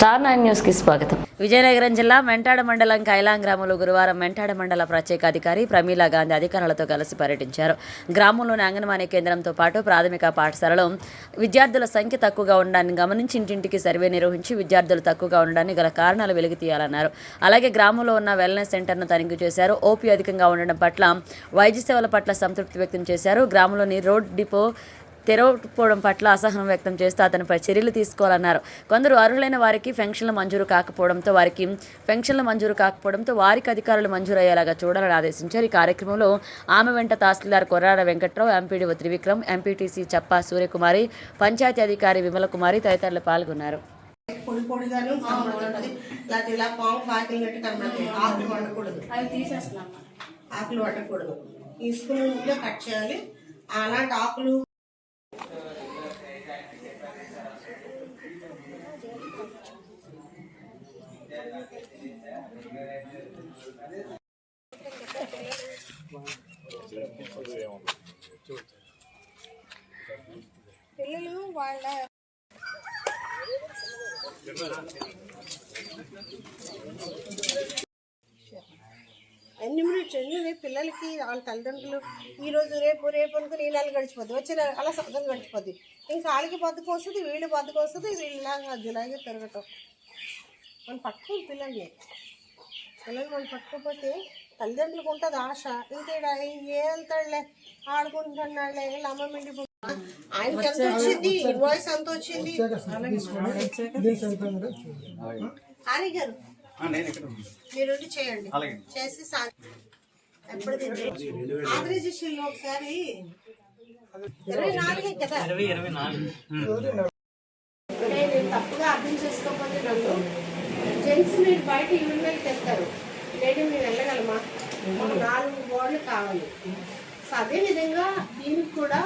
Star nine న్యూస్కి స్వాగతం. విజయనగరం జిల్లా మెంటాడ మండలం కైలాం గ్రామంలో గురువారం మెంటాడ మండల ప్రత్యేక అధికారి ప్రమీలా గాంధీ అధికారులతో కలిసి పర్యటించారు. గ్రామంలోని అంగన్వాడీ కేంద్రంతో పాటు ప్రాథమిక పాఠశాలలో విద్యార్థుల సంఖ్య తక్కువగా ఉండడాన్ని గమనించి ఇంటింటికి సర్వే నిర్వహించి విద్యార్థులు తక్కువగా ఉండడానికి గల కారణాలు వెలికి తీయాలన్నారు. అలాగే గ్రామంలో ఉన్న వెల్నెస్ సెంటర్ను తనిఖీ చేశారు. ఓపీ అధికంగా ఉండడం పట్ల వైద్య సేవల పట్ల సంతృప్తి వ్యక్తం చేశారు. గ్రామంలోని రోడ్ డిపో తెరవకపోవడం పట్ల అసహనం వ్యక్తం చేస్తూ అతనిపై చర్యలు తీసుకోవాలన్నారు. కొందరు అర్హులైన వారికి పెన్షన్లు మంజూరు కాకపోవడంతో వారికి పెన్షన్లు మంజూరు కాకపోవడంతో వారికి అధికారులు మంజూరు అయ్యేలాగా చూడాలని ఆదేశించారు. ఈ కార్యక్రమంలో ఆమె వెంట తహసీల్దార్ కొర్రాడ వెంకట్రావు ఎంపీడీఓ త్రివిక్రమ్ ఎంపీటీసీ చప్పా సూర్యకుమారి పంచాయతీ అధికారి విమల కుమారి తదితరులు పాల్గొన్నారు. పొడి పొడిగాను కనబడుతుంది లేకపోతే ఇలా పాము పాకిలు పెట్టి కనబడుతుంది ఆకులు వండకూడదు అవి తీసేస్తున్నాం. ఆకులు వండకూడదు కట్ చేయాలి. అలాంటి ఆకులు పిల్లలు వాళ్ళ ఎన్ని మినిట్స్ ఎన్ని పిల్లలకి వాళ్ళ తల్లిదండ్రులు? ఈరోజు రేపు రేపు అనుకుని ఈ నెల గడిచిపోద్ది. వచ్చే నెల అలా సగం గడిచిపోద్ది. ఇంకా వాళ్ళకి బతుకు వస్తుంది వీళ్ళు బతుకు వస్తుంది వీళ్ళలాగా జులాగా తిరగటం. మనం పట్టుకుని పిల్లల్ని పిల్లలు మనం పట్టుకోకపోతే తల్లిదండ్రులకు ఉంటుంది ఆశ. ఇంకా ఈడ ఏ వెళ్తాడులే? ఆడుకుంటున్నాడులే. వీళ్ళ అమ్మ మిండి ఆయనకి ఎంత వచ్చింది? ఇన్వాయిస్ ఎంత వచ్చింది. హరి గారు మీరు చేయండి. చేసి ఎప్పుడు ఆదరేజేషన్ ఒకసారి ఇరవై నాలుగే కదా? నేను తప్పుగా అర్థం చేసుకోకపోతే నన్ను జెంట్స్ మీరు బయట యూనివర్కి తెస్తారు. లేడీ మీరు వెళ్ళగలమా? మాకు నాలుగు గోడలు కావాలి. సో అదే విధంగా దీనికి కూడా